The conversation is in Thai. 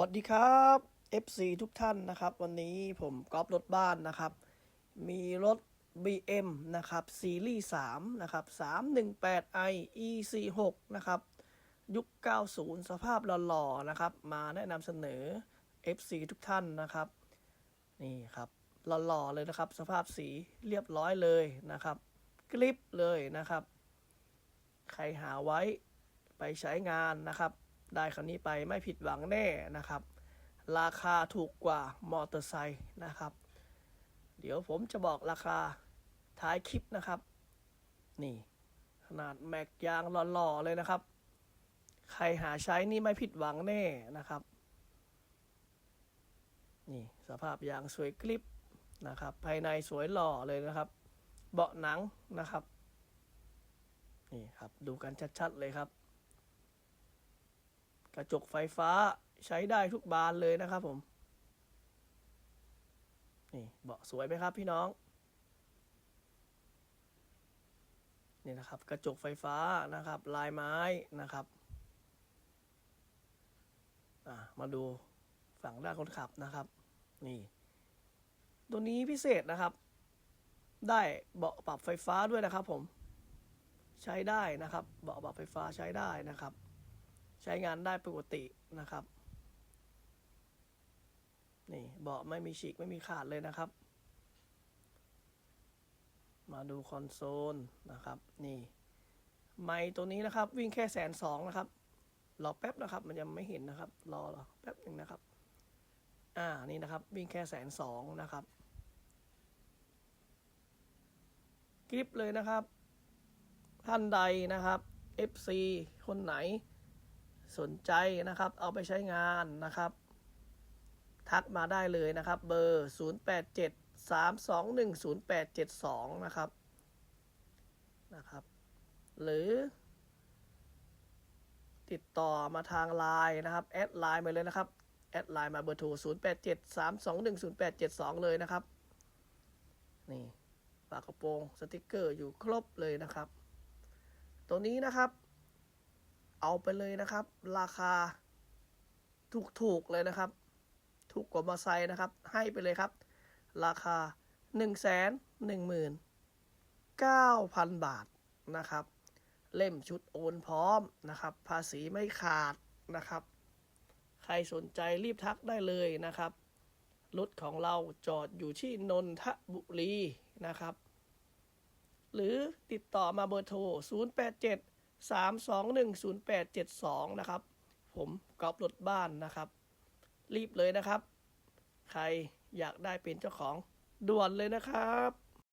วัสดีครับ FC ทุกท่านนะครับ วันนี้ผมก๊อฟรถบ้านนะครับ มีรถ BM นะครับ ซีรีส์3นะครับ 318i e46 นะครับ ยุค 90 สภาพหล่อๆนะครับ มาแนะนำเสนอ FC ทุกท่านนะครับ นี่ครับหล่อๆเลยนะครับ สภาพสีเรียบร้อยเลยนะครับกริปเลยนะครับ ใครหาไว้ไปใช้งานนะครับ ได้คันนี้ไปไม่ผิดหวังแน่นะครับ ราคาถูกกว่ามอเตอร์ไซค์นะครับ เดี๋ยวผมจะบอกราคาท้ายคลิปนะครับ นี่ ขนาดแม็กยางหล่อๆเลยนะครับ ใครหาใช้นี่ไม่ผิดหวังแน่นะครับ นี่สภาพยางสวยกริปนะครับ ภายในสวยหล่อเลยนะครับ เบาะหนังนะครับ นี่ครับ ดูกันชัดๆเลยครับ กระจกไฟฟ้าใช้ได้ทุกบานเลยนะครับผม นี่เบาะสวยไหมครับพี่น้อง นี่นะครับ กระจกไฟฟ้านะครับ ลายไม้นะครับมาดูฝั่งด้านคนขับนะครับ นี่ ตัวนี้พิเศษนะครับ ได้เบาะปรับไฟฟ้าด้วยนะครับผม ใช้ได้นะครับ เบาะปรับไฟฟ้าใช้ได้นะครับ ใช้งานได้ปกตินะครับ นี่เบาะไม่มีฉีกไม่มีขาดเลยนะครับ มาดูคอนโซลนะครับ นี่ ไมค์ตัวนี้นะครับ วิ่งแค่แสนสองนะครับรอแป๊บนะครับ มันยังไม่เห็นนะครับ รอรอแป๊บหนึ่งนะครับ อ่านี่นะครับ วิ่งแค่แสนสองนะครับกริปเลยนะครับ ท่านใดนะครับ FC คนไหน สนใจนะครับ เอาไปใช้งานนะครับ ทักมาได้เลยนะครับ เบอร์ 087 321 0872 นะครับนะครับ หรือ ติดต่อมาทางไลน์นะครับแอดไลน์มาเลยนะครับแอดไลน์มาเบอร์โทร 087 321 0872 เลยนะครับ นี่ฝากระโปรงสติกเกอร์อยู่ครบเลยนะครับ ตัวนี้นะครับ เอาไปเลยนะครับ ราคา ถูกๆเลยนะครับ ถูกกว่ามอไซค์นะครับ ให้ไปเลยครับ ราคา1นึ่งแสนหนึ่งหมื่นเก้าพันบาทนะครับ เล่มชุดโอนพร้อมนะครับ ภาษีไม่ขาดนะครับ ใครสนใจรีบทักได้เลยนะครับรถของเราจอดอยู่ที่นนทบุรีนะครับ หรือติดต่อมาเบอร์โทร 087 3210872 นะครับ ผมกอล์ฟรถบ้านนะครับ รีบเลยนะครับ ใครอยากได้เป็นเจ้าของด่วนเลยนะครับ